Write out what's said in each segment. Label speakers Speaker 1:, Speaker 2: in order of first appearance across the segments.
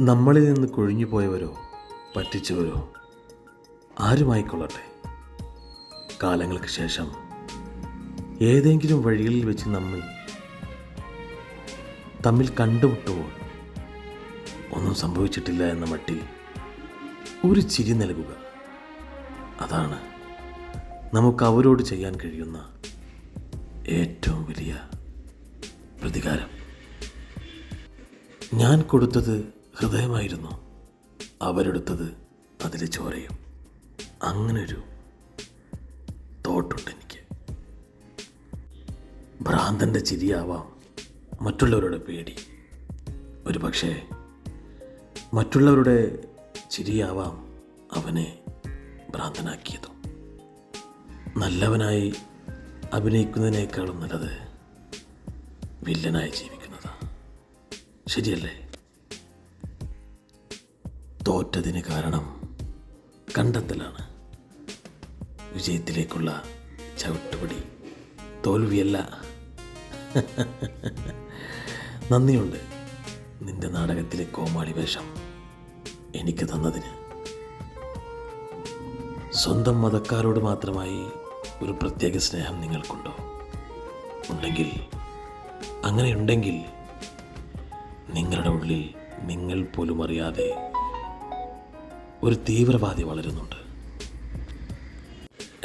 Speaker 1: നമ്മളിൽ നിന്ന് കൊഴിഞ്ഞു പോയവരോ പറ്റിച്ചവരോ ആരുമായിക്കൊള്ളട്ടെ? കാലങ്ങൾക്ക് ശേഷം ഏതെങ്കിലും വഴികളിൽ വെച്ച് നമ്മൾ തമ്മിൽ കണ്ടുമുട്ടുമ്പോൾ ഒന്നും സംഭവിച്ചിട്ടില്ല എന്ന മട്ടിൽ ഒരു ചിരി നൽകുക. അതാണ് നമുക്ക് അവരോട് ചെയ്യാൻ കഴിയുന്ന ഏറ്റവും വലിയ പ്രതികാരം. ഞാൻ കൊടുത്തത് ഹൃദയമായിരുന്നു. അവരെടുത്തത് അതിലെ ചോരയും. അങ്ങനൊരു തോട്ടുണ്ട് എനിക്ക്. ഭ്രാന്തന്റെ ചിരിയാവാം മറ്റുള്ളവരുടെ പേടി. ഒരു പക്ഷേ മറ്റുള്ളവരുടെ ചിരിയാവാം അവനെ ഭ്രാന്തനാക്കിയതും. നല്ലവനായി അഭിനയിക്കുന്നതിനേക്കാളും നല്ലത് വില്ലനായി ജീവിക്കുന്നതാണ് ശരിയല്ലേ? തോറ്റതിന് കാരണം കണ്ടെത്തലാണ്. വിജയത്തിലേക്കുള്ള ചവിട്ടുപടി. തോൽവിയല്ല. നന്ദിയുണ്ട് നിന്റെ നാടകത്തിലെ കോമാളി വേഷം എനിക്ക് തന്നതിന്. സ്വന്തം മതക്കാരോട് മാത്രമായി ഒരു പ്രത്യേക സ്നേഹം നിങ്ങൾക്കുണ്ടോ? ഉണ്ടെങ്കിൽ അങ്ങനെയുണ്ടെങ്കിൽ നിങ്ങളുടെ ഉള്ളിൽ നിങ്ങൾ പോലും അറിയാതെ ഒരു തീവ്രവാദി വളരുന്നുണ്ട്.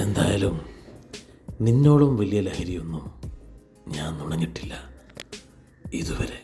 Speaker 1: എന്തായാലും നിന്നോളം വലിയ ലഹരിയൊന്നും ഞാൻ നുണഞ്ഞിട്ടില്ല. ഇതുവരെ.